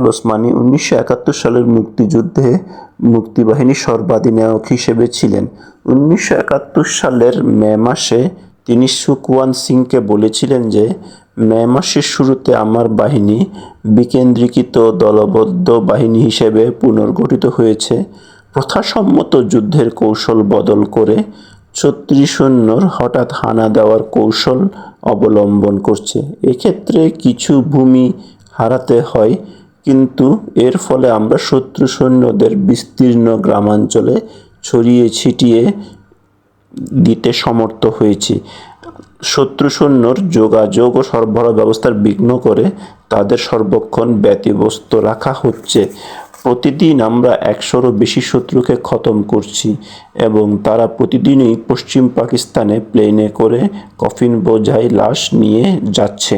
ওসমানী উনিশশো একাত্তর সালের মুক্তিযুদ্ধে মুক্তিবাহিনীর সর্বাধিনায়ক হিসেবে ছিলেন। উনিশশো একাত্তর সালের মে মাসে তিনি সুকওয়ান সিংকে বলেছিলেন যে, মে মাসের শুরুতে আমার বাহিনী বিকেন্দ্রীকৃত দলবদ্ধ বাহিনী হিসেবে পুনর্গঠিত হয়েছে। প্রথাসম্মত যুদ্ধের কৌশল বদল করে ছত্রিশ সৈন্যর হঠাৎ হানা দেওয়ার কৌশল অবলম্বন করছে। এক্ষেত্রে কিছু ভূমি হারাতে হয়। কিন্তু এর ফলে আমরা শত্রু সৈন্যদের বিস্তীর্ণ গ্রামাঞ্চলে ছড়িয়ে ছিটিয়ে দিতে সমর্থ হয়েছি। শত্রু সৈন্যর যোগাযোগ ও সরবরাহ ব্যবস্থার বিঘ্ন করে তাদের সর্বক্ষণ ব্যতিব্যস্ত রাখা হচ্ছে। প্রতিদিন আমরা একশোরও বেশি শত্রুকে খতম করছি এবং তারা প্রতিদিনই পশ্চিম পাকিস্তানে প্লেনে করে কফিন বোঝাই লাশ নিয়ে যাচ্ছে।